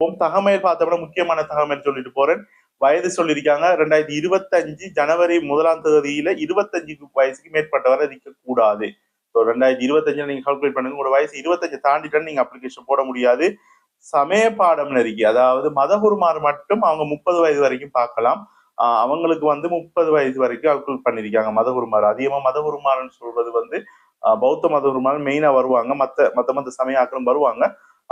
தகவல் பார்த்தோம்னா முக்கியமான தகமையில் சொல்லிட்டு போறேன். வயது சொல்லியிருக்காங்க. ரெண்டாயிரத்தி இருபத்தஞ்சு ஜனவரி முதலாம் தேதியில இருபத்தஞ்சு வயசுக்கு மேற்பட்டவரை இருக்க கூடாது ஸோ ரெண்டாயிரத்தி இருபத்தஞ்சு நீங்க கால்குலேட் பண்ணுங்க. உங்களோட வயசு இருபத்தஞ்சு தாண்டிட்டு நீங்க அப்ளிகேஷன் போட முடியாது. சமய பாடம்னு இருக்கு. அதாவது மதகுருமார் மட்டும் அவங்க முப்பது வயது வரைக்கும் பார்க்கலாம். அவங்களுக்கு வந்து முப்பது வயது வரைக்கும் கால்குலேட் பண்ணியிருக்காங்க மதகுருமார். அதிகமா மதகுருமார்னு சொல்றது வந்து பௌத்த மதகுருமார் மெயினா வருவாங்க. மத்த மத்த மத்த சமயாக்களும் வருவாங்க.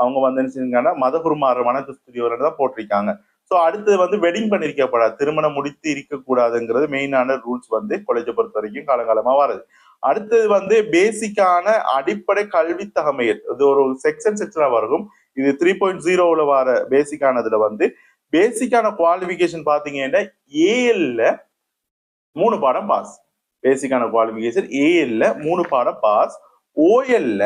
அவங்க வந்து என்ன செஞ்சாங்கன்னா மதகுருமார் வணக்கஸ்துதியோர் தான் போட்டிருக்காங்க. ஸோ அடுத்தது வந்து வெட்டிங் பண்ணிருக்கப்படாது. திருமணம் முடித்து இருக்கக்கூடாதுங்கிறது மெயினான ரூல்ஸ் வந்து கொலேஜை பொறுத்த வரைக்கும் காலங்காலமாக வருது. அடுத்தது வந்து பேசிக்கான அடிப்படை கல்வி தகமையல் இது ஒரு செக்ஷன் செக்ஷனாக வரும். இது த்ரீ பாயிண்ட் ஜீரோவில் வர பேசிக்கானதுல வந்து பேசிக்கான குவாலிஃபிகேஷன் பார்த்தீங்கன்னா ஏஎல்ல மூணு பாடம் பாஸ் பேசிக்கான குவாலிஃபிகேஷன் ஏஎல்ல மூணு பாடம் பாஸ் ஓஎல்ல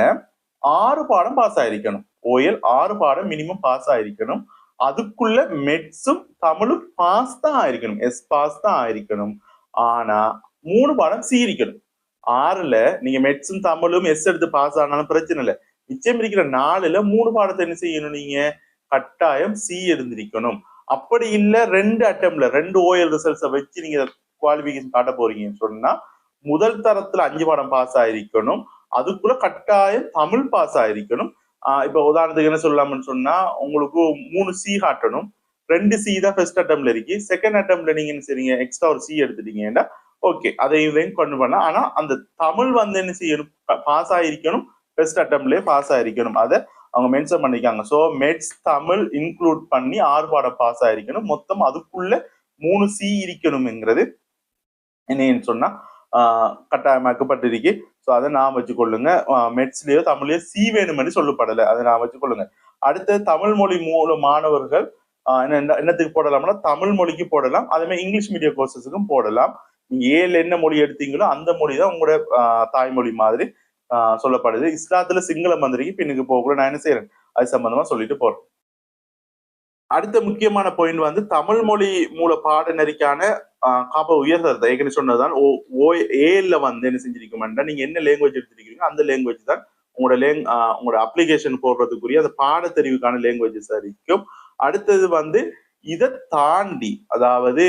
ஆறு பாடம் பாஸ் ஆயிருக்கணும். ஓஎல் ஆறு பாடம் மினிமம் பாஸ் ஆயிருக்கணும் அதுக்குள்ள மெட்ஸும் தமிழும் பாஸ் தான் ஆயிருக்கணும் எஸ் பாஸ் தான் ஆயிருக்கணும் ஆனா மூணு பாடம் சி இருக்கணும் ஆறுல நீங்க மெட்ஸும் தமிழும் எஸ் எடுத்து பாஸ் ஆனாலும் பிரச்சனை இல்லை மிச்சம் இருக்கிற நாலுல மூணு பாடத்தை என்ன செய்யணும் நீங்க கட்டாயம் சி எழுந்திருக்கணும் அப்படி இல்ல ரெண்டு அட்டம்ல ரெண்டு ஓஎல் ரிசல்ட்ஸை வச்சு நீங்க குவாலிபிகேஷன் காட்ட போறீங்கன்னு சொன்னா முதல் தரத்துல அஞ்சு பாடம் பாஸ் ஆயிருக்கணும் அதுக்குள்ள கட்டாயம் தமிழ் பாஸ் ஆயிருக்கணும் இப்ப உதாரணத்துக்கு என்ன சொல்லலாம்னு சொன்னா உங்களுக்கு மூணு சி காட்டணும். ரெண்டு சி தான் ஃபர்ஸ்ட் அட்டம்ல இருக்கு. செகண்ட் அட்டம்ல நீங்க என்ன செய்றீங்க? எக்ஸ்ட்ரா ஒரு சி எடுத்துட்டீங்கன்னா ஓகே அதை இதையும் கொண்டு பண்ணலாம் ஆனா அந்த தமிழ் வந்து என்ன செய்யணும்? பாஸ் ஆயிருக்கணும். ஃபர்ஸ்ட் அட்டம்லயே பாஸ் ஆயிருக்கணும். அதை அவங்க மென்ஷன் பண்ணிருக்காங்க. ஸோ மெட்ஸ் தமிழ் இன்க்ளூட் பண்ணி ஆறு பாடம் பாஸ் ஆயிருக்கணும். மொத்தம் அதுக்குள்ள மூணு சி இருக்கணும்ங்கிறது என்னன்னு சொன்னா கட்டாயமாக்கப்பட்டிருக்கு. ஸோ அதை நான் வச்சுக்கொள்ளுங்க. மெட்ஸ்லேயோ தமிழ்லயோ சி வேணுமென்னு சொல்லப்படலை. அதை நான் வச்சுக்கொள்ளுங்க. அடுத்து தமிழ் மொழி மூல மாணவர்கள் ஆஹ் என்ன என்னத்துக்கு போடலாம்னா தமிழ் மொழிக்கு போடலாம். அதே மாதிரி இங்கிலீஷ் மீடியம் கோர்சஸுக்கும் போடலாம். நீங்க ஏழு என்ன மொழி எடுத்தீங்களோ அந்த மொழி தான் உங்களோட தாய்மொழி மாதிரி ஆஹ் சொல்லப்படுது. இஸ்லாத்துல சிங்களம் மந்திரிக்கு பின்னுக்கு போகக்கூட நான் என்ன செய்யறேன் அது சம்பந்தமா சொல்லிட்டு போறேன். அடுத்த முக்கியமான பாயிண்ட் வந்து தமிழ் மொழி மூல பாடநெறிக்கான காப்ப உயர்தரத்தை ஏற்கனவே சொன்னதுதான் ஓ ஓ ஏல வந்து என்ன செஞ்சிருக்கோம்னா நீங்க என்ன லாங்குவேஜ் எடுத்திருக்கீங்க அந்த லாங்குவேஜ் தான் உங்களோட லேங் உங்களோட அப்ளிகேஷன் போடுறதுக்குரிய அந்த பாடத்தெரிவுக்கான லாங்குவேஜஸ் இருக்கும் அடுத்தது வந்து இதை தாண்டி அதாவது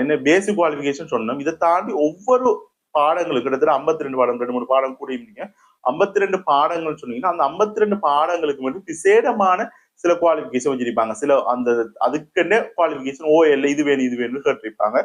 என்ன பேசிக் குவாலிஃபிகேஷன் சொன்னோம். இதை தாண்டி ஒவ்வொரு பாடங்களுக்கு கிட்டத்தட்ட ஐம்பத்தி ரெண்டு பாடம் ரெண்டு மூணு பாடம் கூடியிருந்தீங்க ஐம்பத்தி ரெண்டு பாடங்கள் சொன்னீங்கன்னா அந்த ஐம்பத்தி ரெண்டு பாடங்களுக்கு மட்டும் விசேடமான சில குவாலிஃபிகேஷன் வச்சிருப்பாங்க. சில அந்த அதுக்குன்னே குவாலிஃபிகேஷன் ஓ இல்லை இது வேணும் இது வேணும்னு கேட்டிருப்பாங்க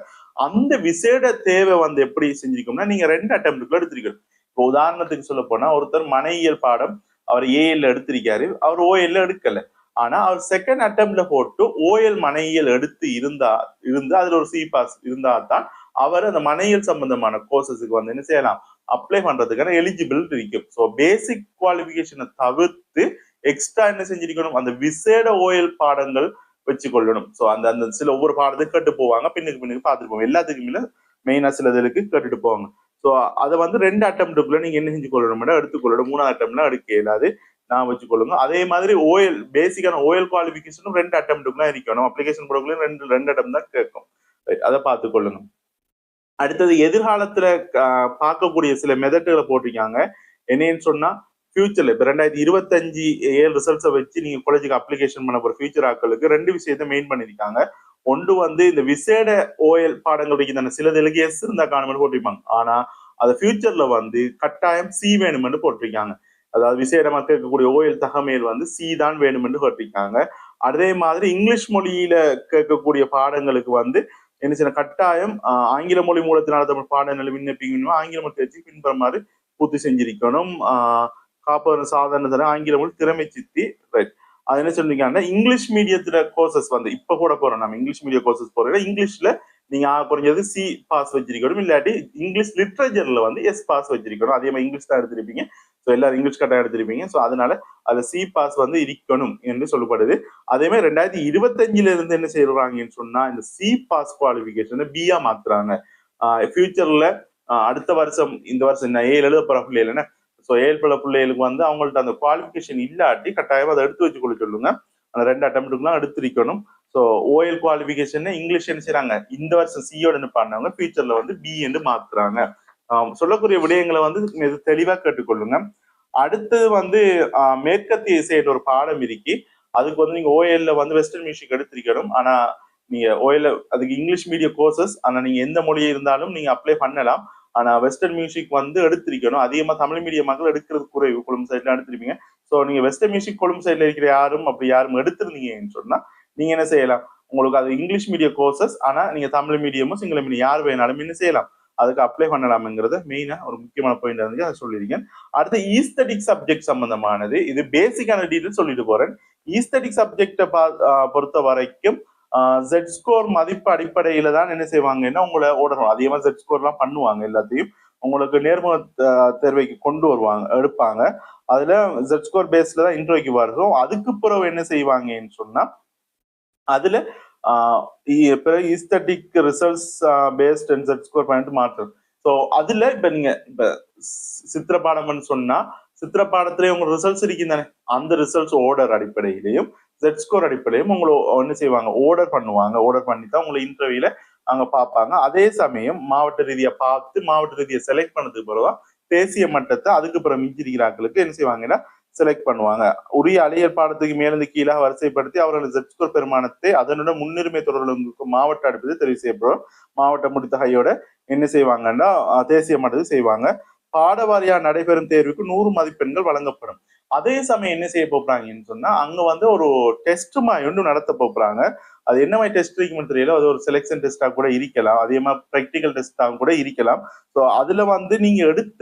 அந்த விசேட தேவை வந்து எப்படி செஞ்சிருக்கோம்னா நீங்க ரெண்டு அட்டம்ப்டுக்குள்ள எடுத்திருக்கணும். இப்போ உதாரணத்துக்கு சொல்ல போனா ஒருத்தர் மனையியல் பாடம் அவர் ஏஎல்ல எடுத்திருக்காரு. அவர் ஓஎல்ல எடுக்கல. ஆனா அவர் செகண்ட் அட்டம்ப்ட்ல போட்டு ஓஎல் மனையியல் எடுத்து இருந்தா இருந்து அதுல ஒரு சி பாஸ் இருந்தா தான் அவர் அந்த மனையியல் சம்பந்தமான கோர்சஸுக்கு வந்து என்ன செய்யலாம்? அப்ளை பண்றதுக்கான எலிஜிபிள் இருக்கும். ஸோ பேசிக் குவாலிஃபிகேஷனை தவிர்த்து எக்ஸ்ட்ரா என்ன செஞ்சிருக்கணும்? அந்த விசேட ஓயல் பாடங்கள் வச்சு கொள்ளணும் ஸோ அந்த அந்த சில ஒவ்வொரு பாடத்துக்கு கேட்டு போவாங்க. பின்னுக்கு பின்னுக்கு பார்த்துட்டு போவாங்க. எல்லாத்துக்குமே மெயினா சில இதுக்கு கேட்டுட்டு போவாங்க. ஸோ அதை வந்து ரெண்டு அட்டம்ப்டுக்குள்ள நீங்க என்ன செஞ்சு கொள்ளணும் எடுத்துக்கொள்ளணும். மூணாவது அட்டம்லாம் எடுக்க இயலாது நான் வச்சுக்கொள்ளுங்க. அதே மாதிரி ஓஎல் பேசிக்கான ஓஎல் குவாலிஃபிகேஷனும் ரெண்டு அட்டம்ப்டுக்குலாம் இருக்கணும். அப்ளிகேஷன் போடக்குள்ள ரெண்டு ரெண்டு அட்டம் தான் கேட்கும். அதை பார்த்துக்கொள்ளுங்க அடுத்தது எதிர்காலத்துல பார்க்கக்கூடிய சில மெதட்டுகளை போட்டிருக்காங்க. என்னன்னு சொன்னா ஃபியூச்சர்ல இப்ப ரெண்டாயிரத்தி இருபத்தஞ்சு ஏழு ரிசல்ட்ஸை வச்சு நீங்க காலேஜுக்கு அப்ளிகேஷன் பண்ண போற ஃபியூச்சர் ஆக்களுக்கு ரெண்டு விஷயத்த மெயின் பண்ணியிருக்காங்க. ஒன்று வந்து இந்த விசேட ஓஎல் பாடங்கள் தானே சிலதுக்கு எஸ் இருந்தா காணுமென்னு போட்டிருப்பாங்க. ஆனா அது ஃபியூச்சர்ல வந்து கட்டாயம் சி வேணுமென்னு போட்டிருக்காங்க. அதாவது விசேடமா கேட்கக்கூடிய ஓஎல் தகமையில் வந்து சி தான் வேணுமென்று போட்டிருக்காங்க. அதே மாதிரி இங்கிலீஷ் மொழியில கேட்கக்கூடிய பாடங்களுக்கு வந்து என்ன செய்ய கட்டாயம் ஆங்கில மொழி மூலத்தினால தமிழ் பாடங்களை விண்ணப்பிக்கணும். ஆங்கில மொழி தேர்ச்சி மாதிரி பூர்த்தி செஞ்சிருக்கணும். ஆஹ் காப்பவர் சாதாரண ஆங்கில மொழி திறமை சித்தி ரைட் அது என்ன சொல்லிருக்காங்கன்னா இங்கிலீஷ் மீடியத்துல கோர்சஸ் வந்து இப்ப கூட போறோம் நம்ம இங்கிலீஷ் மீடியம் கோர்சஸ் போறோம் இங்கிலீஷ்ல நீங்க குறைஞ்சது சி பாஸ் வச்சிருக்கணும் இல்லாட்டி இங்கிலீஷ் லிட்ரேச்சர்ல வந்து எஸ் பாஸ் வச்சிருக்கணும். அதே மாதிரி இங்கிலீஷ் தான் எடுத்திருப்பீங்க. ஸோ எல்லாரும் இங்கிலீஷ் கரெக்டாக எடுத்திருப்பீங்க. ஸோ அதனால அது சி பாஸ் வந்து இருக்கணும் என்று சொல்லப்படுது. அதே மாதிரி ரெண்டாயிரத்தி இருபத்தஞ்சுல இருந்து என்ன செய்யறாங்கன்னு சொன்னா இந்த சி பாஸ் குவாலிஃபிகேஷன் பிஆ மாத்துறாங்க. ஃபியூச்சர்ல அடுத்த வருஷம் இந்த வருஷம் என்ன? ஏழு எழுத போற இல்லைன்னா ஸோ ஏழு பிள்ளைகளுக்கு வந்து அவங்கள்ட்ட அந்த குவாலிஃபிகேஷன் இல்லாட்டி கட்டாயமாக அதை எடுத்து வச்சு கொள்ள சொல்லுங்க. அந்த ரெண்டு அட்டம்ப்டுக்குலாம் எடுத்திருக்கணும். ஸோ ஓஎல் குவாலிஃபிகேஷன் இங்கிலீஷ் என்ன செய்யறாங்க இந்த வருஷம் சியோட பண்ணவங்க ஃபியூச்சர்ல வந்து பி என்று மாத்துறாங்க. சொல்லக்கூடிய விடயங்களை வந்து இது தெளிவா கேட்டுக்கொள்ளுங்க. அடுத்தது வந்து மேற்கத்திய இசைன்ற ஒரு பாடம் இருக்கு. அதுக்கு வந்து நீங்க ஓஎல்ல வந்து வெஸ்டர்ன் மியூசிக் எடுத்திருக்கணும். ஆனா நீங்க ஓஎல்ல அதுக்கு இங்கிலீஷ் மீடியம் கோர்சஸ் ஆனா நீங்க எந்த மொழி இருந்தாலும் நீங்க அப்ளை பண்ணலாம். ஆனா வெஸ்டர்ன் மியூசிக் வந்து எடுத்திருக்கணும். அதிகமா தமிழ் மீடியம் மக்கள் எடுக்கிறது குறைவு. கொழும்பு சைட்ல எடுத்திருப்பீங்க. ஸோ நீங்க வெஸ்டர்ன் மியூசிக் கொழும்பு சைட்ல இருக்கிற யாரும் அப்படி யாரும் எடுத்திருந்தீங்கன்னு சொன்னா நீங்க என்ன செய்யலாம்? உங்களுக்கு அது இங்கிலீஷ் மீடியம் கோர்சஸ் ஆனா நீங்க தமிழ் மீடியமும் சிங்கள மீடியம் யார் வேணாலும் என்ன செய்யலாம்? அதுக்கு அப்ளை பண்ணலாம்ங்கிறத மெயினா ஒரு முக்கியமான பாயிண்ட் இருந்து அதை சொல்லியிருக்கேன். அடுத்து ஈஸ்தட்டிக் சப்ஜெக்ட் சம்பந்தமானது. இது பேசிக்கான டீட்டெயில் சொல்லிட்டு போறேன். ஈஸ்தட்டிக் சப்ஜெக்டை பொறுத்த வரைக்கும் ஜெட் ஸ்கோர் மதிப்பு அடிப்படையில தான் என்ன செய்வாங்கன்னா உங்களை ஓடணும் அதிகமா ஜெட் ஸ்கோர்லாம் பண்ணுவாங்க எல்லாத்தையும். உங்களுக்கு நேர்முக தேர்வைக்கு கொண்டு வருவாங்க எடுப்பாங்க. அதுல ஜெட் ஸ்கோர் பேஸ்ல தான் இன்டர்வியூக்கு வருதும் அதுக்கு பிறகு என்ன செய்வாங்கன்னு சொன்னா அதுல பிறகு இஸ்தட்டிக் results based and Z score பண்ணிட்டு மாற்றம் ஸோ அதுல இப்ப நீங்க இப்ப சித்திர பாடம்னு சொன்னா சித்திர பாடத்திலே உங்க ரிசல்ட்ஸ் இருக்குதானே அந்த ரிசல்ட்ஸ் ஓர்டர் அடிப்படையிலையும் ஜெட் ஸ்கோர் அடிப்படையும் உங்களை என்ன செய்வாங்க? ஓர்டர் பண்ணுவாங்க. ஓர்டர் பண்ணி தான் உங்களை இன்டர்வியூல அங்க பார்ப்பாங்க அதே சமயம் மாவட்ட ரீதியா பார்த்து மாவட்ட ரீதியை செலக்ட் பண்ணதுக்கு பிறகுதான் தேசிய மட்டத்தை அதுக்கு பிறகு மிஞ்சிருக்கிறார்களுக்கு என்ன செய்வாங்கன்னா செலக்ட் பண்ணுவாங்க. உரிய அலையல் பாடத்துக்கு மேலிருந்து கீழாக வரிசைப்படுத்தி அவர்கள் ஜெட் ஸ்கோர் பெருமானத்தை அதனுடன் முன்னுரிமை தொடர்களுக்கு மாவட்ட அடுப்பது தெரிவு செய்யப்படும். மாவட்ட முடித்தகையோட என்ன செய்வாங்கன்னா தேசிய மட்டத்தில் செய்வாங்க. பாடவாரியா நடைபெறும் தேர்வுக்கு நூறு மதிப்பெண்கள் வழங்கப்படும். அதே சமயம் என்ன செய்ய போறாங்கன்னு சொன்னா அங்க வந்து ஒரு டெஸ்ட் மாதிரி ஒன்று நடத்த போறாங்க. அது என்ன மாதிரி டெஸ்ட் இருக்குன்னு தெரியல. அது ஒரு செலெக்ஷன் டெஸ்டா கூட இருக்கலாம். அதே மாதிரி ப்ராக்டிக்கல் டெஸ்டாகவும் கூட இருக்கலாம். ஸோ அதுல வந்து நீங்க எடுத்த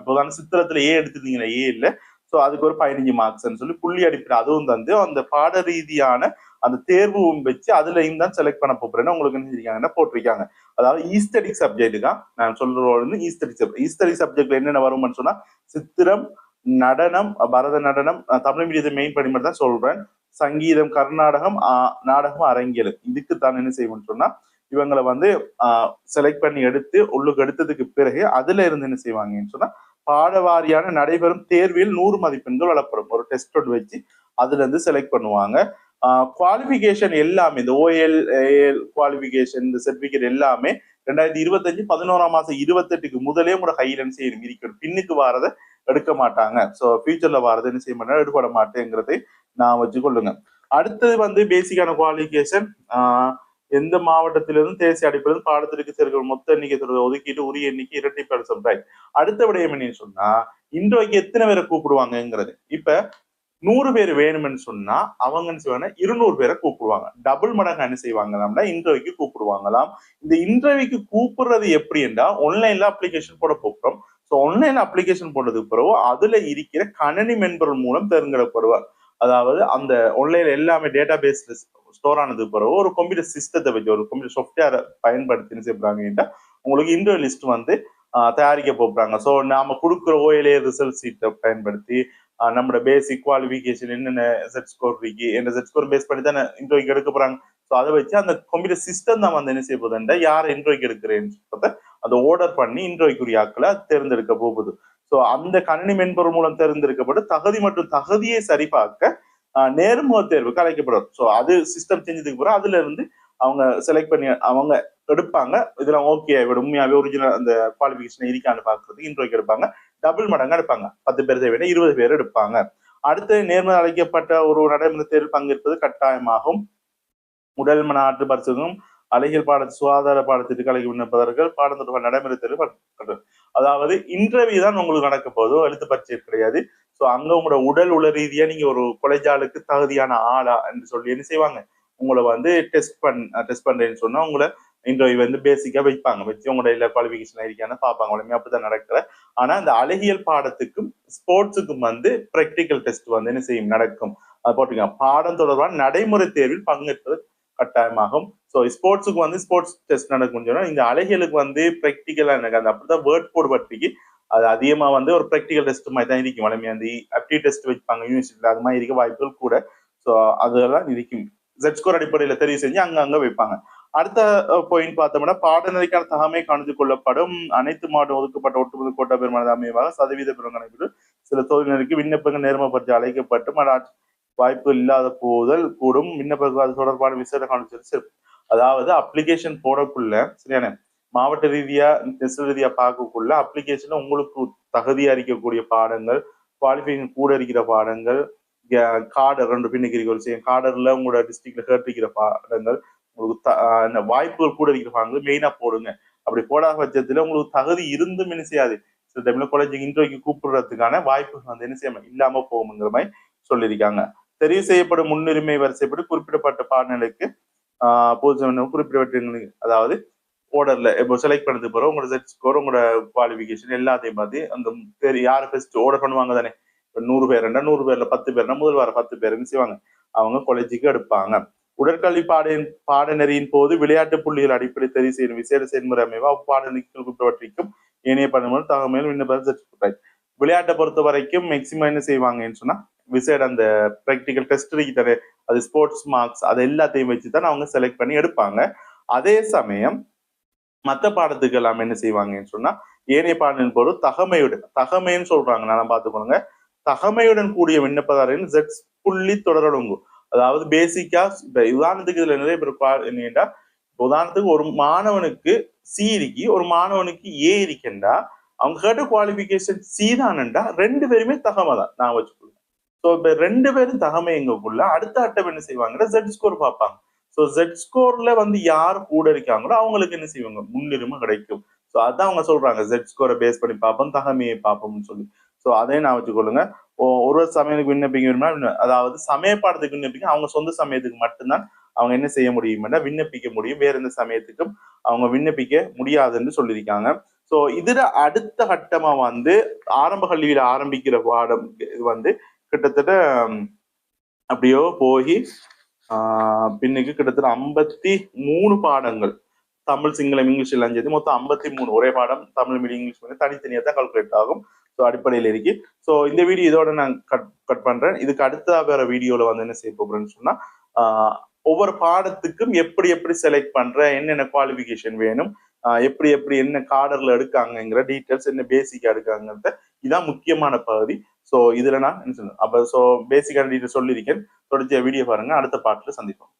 இப்போதான சித்திரத்தில் சித்திரத்துல ஏ எடுத்திருந்தீங்கன்னா ஏ இல்லை. ஸோ அதுக்கு ஒரு பதினஞ்சு மார்க்ஸ்ன்னு சொல்லி புள்ளி அடிப்படை அதுவும் தந்து அந்த பாட ரீதியான அந்த தேர்வும் வச்சு அதுல தான் செலக்ட் பண்ண போறேன்னு உங்களுக்கு என்ன செஞ்சிருக்காங்கன்னா போட்டிருக்காங்க. அதாவது e ஈஸ்டடிக் தான் நான் சொல்றது ஈஸ்டடிக் சப்ஜெக்ட் ஈஸ்டடிக் சப்ஜெக்ட்ல என்னென்ன வரும்னு சொன்னா சித்திரம் நடனம் பரத நடனம் தமிழ் மீடியத்தை மெயின் பண்ணி மட்டும் தான் சொல்றேன். சங்கீதம் கர்நாடகம் நாடகம் அரங்கியல். இதுக்கு தான் என்ன செய்வோம்னு சொன்னா இவங்களை வந்து செலக்ட் பண்ணி எடுத்து உள்ளுக்கு எடுத்ததுக்கு பிறகு அதுல இருந்து என்ன செய்வாங்கன்னு சொன்னா பாடவாரியான நடைபெறும் தேர்வில் நூறு மதிப்பெண்கள் வழங்கப்படும் ஒரு டெஸ்ட் ஒன்று வச்சு அதுல இருந்து செலக்ட் பண்ணுவாங்க. குவாலிஃபிகேஷன் எல்லாமே இந்த ஓஎல் ஏஎல் குவாலிஃபிகேஷன் இந்த சர்டிபிகேட் எல்லாமே ரெண்டாயிரத்தி இருபத்தஞ்சு பதினோராம் மாசம் இருபத்தெட்டுக்கு முதலே உங்களோட கையில் இருக்கணும் பின்னுக்கு வாரதை எடுக்க மாட்டாங்க. ஸோ ஃபியூச்சர்ல வரது என்ன செய்ய மாட்டாங்க? எடுபட மாட்டேங்கிறதை நான் வச்சுக்கொள்ளுங்க. அடுத்தது வந்து பேசிக்கான குவாலிஃபிகேஷன் எந்த மாவட்டத்திலிருந்து தேசிய அடிப்படையில் பாடத்திற்கு சேர்க்கிற மொத்த எண்ணிக்கை தொடர்பு ஒதுக்கீட்டு உரிய எண்ணிக்கை இரட்டிப்பாடு சொல்றாங்க அடுத்த விடயம் என்னன்னு சொன்னா இன்றைக்கு எத்தனை பேரை கூப்பிடுவாங்கங்கிறது. இப்ப நூறு பேர் வேணும்னு சொன்னா அவங்க என்ன செய்வாங்க? இருநூறு பேரை கூப்பிடுவாங்க. டபுள் மடங்கு என்ன செய்வாங்களாம்னா இன்டர்வியூக்கு கூப்பிடுவாங்களாம். இந்த இன்டர்வியூக்கு கூப்பிடுறது எப்படி என்றா ஆன்லைன்ல அப்ளிகேஷன் போட போகிறோம் ஸோ ஒன்லைன் அப்ளிகேஷன் போட்டதுக்கு பிறகு அதுல இருக்கிற கணனி மென்பொருள் மூலம் தேர்ந்தெடுக்கப்படுவார் அதாவது அந்த ஒன்லைன்ல எல்லாமே டேட்டா பேஸ் ஸ்டோர் ஆனதுக்கு பிறகு ஒரு கம்ப்யூட்டர் சிஸ்டத்தை வச்சு ஒரு கம்ப்யூட்டர் சாஃப்ட்வேரை பயன்படுத்தினு செய்யறாங்கன்னா உங்களுக்கு இன்டர்வியூ லிஸ்ட் வந்து தயாரிக்க போறாங்க ஸோ நாம கொடுக்குற ஓஎல்ஏ ரிசல்ட் சீட்டை பயன்படுத்தி நம்மளோட பேசிக் குவாலிஃபிகேஷன் என்னென்ன செட் ஸ்கோர் இருக்கு என்ன செட் ஸ்கோர் பேஸ் பண்ணி தானே இன்டர்வியூக்கு எடுக்க போறாங்க. ஸோ அதை வச்சு அந்த கம்ப்யூட்டர் சிஸ்டம் தான் வந்து என்ன செய்ய போகுதுன்றா யார் இன்டர்வியூக்கு எடுக்கிறேன்றத அதை ஆர்டர் பண்ணி இன்டர்வியூக்குரிய ஆக்களை தேர்ந்தெடுக்க போகுது. ஸோ அந்த கணினி மென்பொருள் மூலம் தேர்ந்தெடுக்கப்பட்டு தகுதி மற்றும் தகுதியை சரிபார்க்க நேர்முக தேர்வுக்கு அழைக்கப்படும் ஸோ அது சிஸ்டம் செஞ்சதுக்கு பிறகு அதுல இருந்து அவங்க செலக்ட் பண்ணி அவங்க எடுப்பாங்க. இதெல்லாம் ஓகே இவட உண்மையாவே ஒரிஜினல் அந்த குவாலிஃபிகேஷன் இருக்கான்னு பாக்குறதுக்கு இன்ட்ரோக்கு எடுப்பாங்க. டபுள் மடங்கு எடுப்பாங்க. பத்து பேர் விட இருபது பேர் எடுப்பாங்க. அடுத்து நேர்முக அழைக்கப்பட்ட ஒரு நடைமுறை தேர்வு பங்கேற்பது கட்டாயமாகும். உடல் மன ஆற்று பரிசுக்கும் அழகியல் பாட சுகாதார பாடத்திற்கு அழகி விண்ணப்பதர்கள் பாடம் தொடர்பான நடைமுறை தேர்வு அதாவது இன்டர்வியூ தான் உங்களுக்கு நடக்க போதோ எழுத்து பரீட்சை கிடையாது. ஸோ அங்க உங்களோட உடல் உள ரீதியா நீங்க ஒரு கொலைஜாலுக்கு தகுதியான ஆளா என்று சொல்லி என்ன செய்வாங்க? உங்களை வந்து டெஸ்ட் பண் டெஸ்ட் பண்றேன்னு சொன்னா உங்களை இன்டர்வியூ வந்து பேசிக்கா வைப்பாங்க. வச்சு உங்களோட இல்ல குவாலிஃபிகேஷன் இருக்கான்னு பார்ப்பாங்க. உடனே அப்படிதான் நடக்கிற. ஆனா இந்த அழகியல் பாடத்துக்கும் ஸ்போர்ட்ஸுக்கும் வந்து ப்ராக்டிக்கல் டெஸ்ட் வந்து என்ன செய்யும்? நடக்கும். அது போட்டிருக்காங்க பாடம் தொடர்பான நடைமுறை தேர்வில் பங்கேற்பது கட்டாயமாகும் ஸோ ஸ்போர்ட்ஸுக்கு வந்து ஸ்போர்ட்ஸ் டெஸ்ட் நடக்கும் சொன்னா இந்த அழகியலுக்கு வந்து ப்ராக்டிக்கலாக எனக்கு அந்த அப்படிதான் வேர்ட் போர்டு பற்றிக்கு அது அதிகமா வந்து ஒரு ப்ராக்டிக்கல் டெஸ்ட் மாதிரி தான் இருக்கும். வளமையா அந்த டெஸ்ட் வைப்பாங்க யூனிவர்சிட்டியில் அது மாதிரி இருக்க வாய்ப்புகள் கூட. ஸோ அதெல்லாம் இருக்கும். ஜெட் ஸ்கோர் அடிப்படையில் தெரிவு செஞ்சு அங்கே அங்கே வைப்பாங்க. அடுத்த பாயிண்ட் பார்த்தோம்னா பாடநெறிக்கான தகமை காணித்து கொள்ளப்படும். அனைத்து மாவட்டம் ஒதுக்கப்பட்ட ஒட்டுமொத்த கோட்டா பெருமானது அமைவாக சதவீத பெருங்கணக்கில் சில தொழில்நெறிக்கு விண்ணப்பங்கள் நேர்மப்படுத்தி அழைக்கப்பட்டு வாய்ப்பு இல்லாத போதல் கூடும். விண்ணப்பங்கள் அது தொடர்பான விசேட காணிச்சல் அதாவது அப்ளிகேஷன் போடக்குள்ள சரியான மாவட்ட ரீதியா நெசல் ரீதியா பார்க்கக்குள்ள அப்ளிகேஷன்ல உங்களுக்கு தகுதி அறிக்கக்கூடிய பாடங்கள் குவாலிஃபிகேஷன் கூட இருக்கிற பாடங்கள் கார்டர் ரெண்டு பின்னுக்கு இருக்கிற கார்டர்ல உங்களோட டிஸ்ட்ரிக்ட்ல கேட்டிருக்கிற பாடங்கள் உங்களுக்கு த- வாய்ப்புகள் கூட இருக்கிற பாடங்கள் மெயினா போடுங்க. அப்படி போடாத பட்சத்துல உங்களுக்கு தகுதி இருந்தும் என்ன செய்யாது. சில டைம்ல காலேஜுக்கு இன்டர்வியூக்கு கூப்பிடுறதுக்கான வாய்ப்புகள் வந்து என்ன செய்யாம இல்லாம போகுங்கிற மாதிரி சொல்லியிருக்காங்க. தெரிவு செய்யப்படும் முன்னுரிமை வரிசைப்படி குறிப்பிடப்பட்ட பாடநிலைக்கு ஆஹ் பொது குறிப்பிடப்பட்ட அதாவது ஓர்டர்ல இப்போ செலக்ட் பண்ணது போறோம். உங்களோட செட் ஸ்கோர் உங்களோட குவாலிஃபிகேஷன் எல்லாத்தையும் பார்த்து அந்த பேர் யார் ஃபர்ஸ்ட் ஓர்டர் பண்ணுவாங்க தானே? இப்போ நூறு பேர்னா நூறு பேர்ல பத்து பேர்னா முதல் வாரம் பத்து பேருன்னு செய்வாங்க? அவங்க காலேஜுக்கு எடுப்பாங்க. உடற்கல்வி பாட பாடநெறியின் போது விளையாட்டு புள்ளிகள் அடிப்படை தெரிவு செய்யும் விசேட செயல்முறை அமைவா அப்பாடநெறிக்கு குறிப்பிட்டவற்றிற்கும் ஏனைய பண்ணும்போது தகவல் விண்ணப்பம் certificate. விளையாட்டை பொறுத்த வரைக்கும் மேக்சிமம் என்ன செய்வாங்கன்னு சொன்னா விசேட அந்த ப்ராக்டிக்கல் டெஸ்ட் இருக்கு அது ஸ்போர்ட்ஸ் மார்க்ஸ் அது எல்லாத்தையும் வச்சு தான் அவங்க செலக்ட் பண்ணி எடுப்பாங்க. அதே சமயம் மற்ற பாடத்துக்கு எல்லாம் என்ன செய்வாங்கன்னு சொன்னா ஏனைய பாடலின் போது தகமையுடன் தகமைன்னு சொல்றாங்க. நான் பார்த்துக்கோங்க தகமையுடன் கூடிய விண்ணப்பதாரின் ஜெட்ஸ் புள்ளி தொடரடங்கு. அதாவது பேசிக்கா இப்ப உதாரணத்துக்கு இதுல நிறைய பேர் பா- உதாரணத்துக்கு ஒரு மாணவனுக்கு சி இருக்கி ஒரு மாணவனுக்கு ஏ இருக்கேன்டா அவங்க கேட்ட குவாலிபிகேஷன் சி தானண்டா ரெண்டு பேருமே தகமை தான் நான் வச்சுக்கொள்வேன் ஸோ இப்போ ரெண்டு பேரும் தகமை எங்கக்குள்ள அடுத்த அட்டம் என்ன செய்வாங்கன்னா ஜெட் ஸ்கோர் பார்ப்பாங்க. ஸோ ஜெட் ஸ்கோர்ல வந்து யார் கூட இருக்காங்களோ அவங்களுக்கு என்ன செய்வாங்க? முன்னுரிமை கிடைக்கும். ஸோ அதான் அவங்க சொல்றாங்க. ஜெட் ஸ்கோரை பேஸ் பண்ணி பார்ப்போம் தகமையை பார்ப்போம்னு சொல்லி. ஸோ அதையும் நான் வச்சுக்கொள்ளுங்க. ஒரு ஒரு சமயத்துக்கு விண்ணப்பிக்க விரும்பினா அதாவது சமய பாடத்துக்கு விண்ணப்பிக்க அவங்க சொந்த சமயத்துக்கு மட்டும்தான் அவங்க என்ன செய்ய முடியும்னா விண்ணப்பிக்க முடியும். வேற எந்த சமயத்துக்கும் அவங்க விண்ணப்பிக்க முடியாதுன்னு சொல்லியிருக்காங்க. ஸோ இதுல அடுத்த கட்டமா வந்து ஆரம்ப கல்வியில ஆரம்பிக்கிற பாடம் இது வந்து கிட்டத்தட்ட அப்படியோ போய் ஆஹ் பின்னுக்கு கிட்டத்தட்ட ஐம்பத்தி மூணு பாடங்கள். தமிழ் சிங்களம் இங்கிலீஷ் எல்லாம் சேர்த்து மொத்தம் ஐம்பத்தி மூணு. ஒரே பாடம் தமிழ் மீடியம் இங்கிலீஷ் மீடியம் தனித்தனியாக தான் கால்குலேட் ஆகும். ஸோ அடிப்படையில் இருக்கு. ஸோ இந்த வீடியோ இதோட நான் கட் கட் பண்ணுறேன் இதுக்கு அடுத்த வேற வீடியோவில் வந்து என்ன செய்ய போகிறேன்னு சொன்னால் ஒவ்வொரு பாடத்துக்கும் எப்படி எப்படி செலக்ட் பண்ணுறேன் என்னென்ன குவாலிஃபிகேஷன் வேணும் எப்படி எப்படி என்ன கார்டர்ல எடுக்காங்கங்கிற டீட்டெயில்ஸ் என்ன பேசிக்காக எடுக்காங்கிறத இதான் முக்கியமான பகுதி. ஸோ இதுல நான் என்ன சொல்றேன் அப்ப ஸோ பேசிக்கான டீட்டெயில் சொல்லியிருக்கேன். தொடர்ச்சியாக வீடியோ பாருங்க. அடுத்த பாட்டில் சந்திப்போம்.